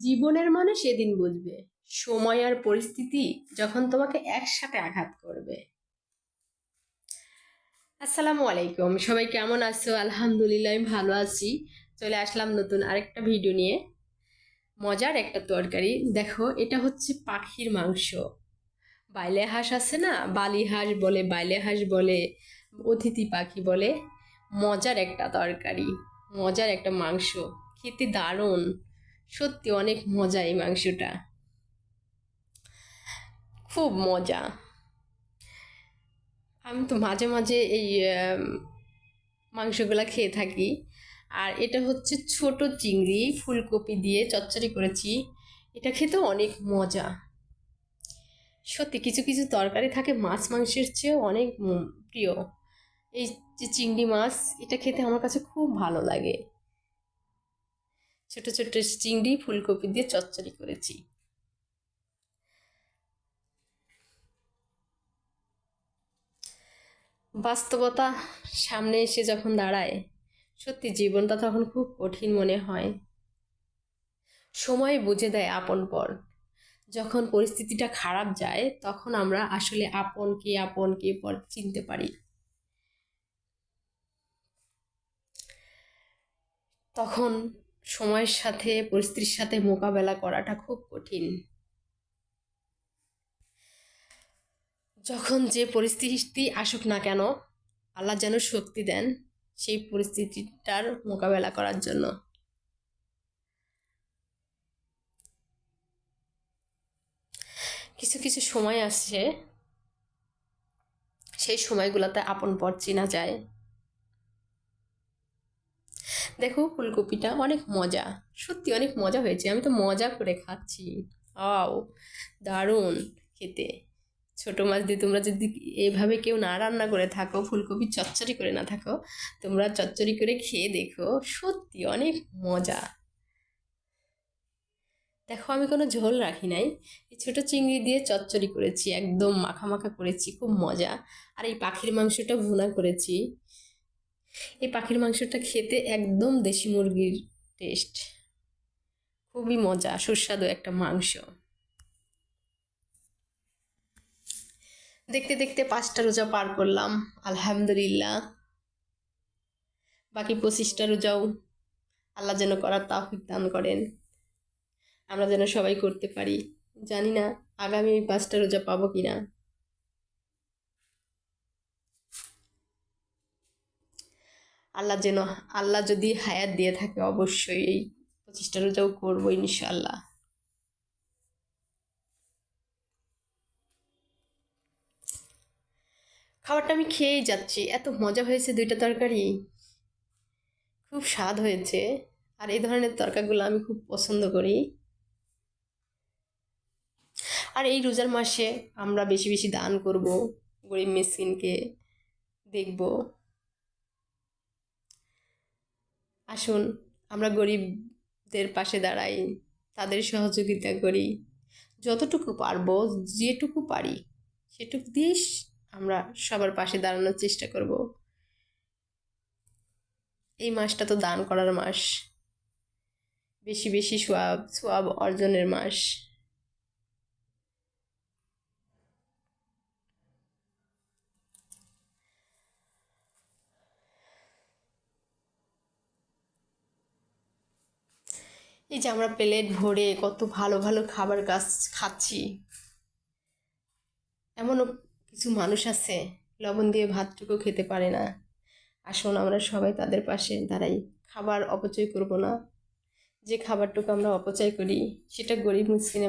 জীবনের মানে সেদিন বুঝবে। সময় আর পরিস্থিতি যখন তোমাকে একসাথে আঘাত করবে। আসসালামু আলাইকুম, সবাই কেমন আছো? আলহামদুলিল্লাহ, আমি ভালো আছি। চলে আসলাম নতুন আরেকটা ভিডিও নিয়ে। মজার একটা তরকারি। দেখো, এটা হচ্ছে পাখির মাংস। বাইলে হাঁস আছে না? বালি হাঁস বলে, বাইলে হাঁস বলে, অতিথি পাখি বলে। মজার একটা তরকারি, মজার একটা মাংস। খেতে দারুণ। সত্যি অনেক মজা এই মাংসটা। খুব মজা। আমি তো মাঝে মাঝে এই মাংসগুলা খেয়ে থাকি। আর এটা হচ্ছে ছোট চিংড়ি, ফুলকপি দিয়ে চচ্চড়ি করেছি। এটা খেতে অনেক মজা। সত্যি কিছু কিছু তরকারি থাকে মাছ মাংসের চেয়েও অনেক প্রিয়। এই যে চিংড়ি মাছ, এটা খেতে আমার কাছে খুব ভালো লাগে। ছোট ছোট চিংড়ি, ফুলকপি দিয়ে চচ্চড়ি করেছি। বাস্তবতা সামনে এসে যখন দাঁড়ায়, সত্যি জীবনটা তখন খুব কঠিন মনে হয়। সময় বুঝে দেয় আপন পর। যখন পরিস্থিতিটা খারাপ যায়, তখন আমরা আসলে আপন কে আপন কে পর চিনতে পারি। তখন সময়ের সাথে, পরিস্থিতির সাথে মোকাবেলা করাটা খুব কঠিন। যখন যে পরিস্থিতি আসুক না কেন, আল্লাহ যেন শক্তি দেন সেই পরিস্থিতিটার মোকাবেলা করার জন্য। কিছু কিছু সময় আসছে, সেই সময়গুলোতে আপন পর চেনা যায়। দেখো ফুলকপিটা অনেক মজা। সত্যি অনেক মজা হয়েছে। আমি তো মজা করে খাচ্ছি। আও দারুণ খেতে। ছোট মাছ দিয়ে তোমরা যদি এভাবে কেউ না রান্না করে থাকো, ফুলকপি চচ্চড়ি করে না থাকো, তোমরা চচ্চড়ি করে খেয়ে দেখো, সত্যি অনেক মজা। দেখো, আমি কোনো ঝোল রাখি নাই। এই ছোটো চিংড়ি দিয়ে চচ্চড়ি করেছি, একদম মাখা মাখা করেছি, খুব মজা। আর এই পাখির মাংসটা ভুনা করেছি। এই পাখির মাংসটা খেতে একদম দেশি মুরগির টেস্ট খুবই মজা, সুস্বাদু একটা মাংস। দেখতে দেখতে পাঁচটা রোজা পার করলাম, আলহামদুলিল্লাহ। বাকি পঁচিশটা রোজাও আল্লাহ যেন করার তাফিক দান করেন। আমরা যেন সবাই করতে পারি। জানি না আগামী পাঁচটা রোজা পাবো কিনা। আল্লাহ যেন, আল্লাহ যদি হায়াত দিয়ে থাকে, অবশ্যই এই পঁচিশটা রোজাও করব ইনশাল্লাহ খাবারটা আমি খেয়েই যাচ্ছি। এত মজা হয়েছে দুইটা তরকারি। খুব স্বাদ হয়েছে। আর এই ধরনের তরকারিগুলো আমি খুব পছন্দ করি। আর এই রোজার মাসে আমরা বেশি বেশি দান করব, গরিব মিসকিনকে দেখব। আসুন, আমরা গরিবদের পাশে দাঁড়াই, তাদের সহযোগিতা করি। যতটুকু পারব, যেটুকু পারি, সেটুকু দিয়েই আমরা সবার পাশে দাঁড়ানোর চেষ্টা করব। এই মাসটা তো দান করার মাস। বেশি বেশি সোয়াব সোয়াব অর্জনের মাস। এই যে আমরা প্লেট ভরে কত ভালো ভালো খাবার গাছ খাচ্ছি। এমনও কিছু মানুষ আছে, লবণ দিয়ে ভাতটুকু খেতে পারে না। আসুন আমরা সবাই তাদের পাশে দাঁড়াই, খাবার অপচয় করব না। যে খাবারটুকু আমরা অপচয় করি, সেটা গরিব মুসলিমে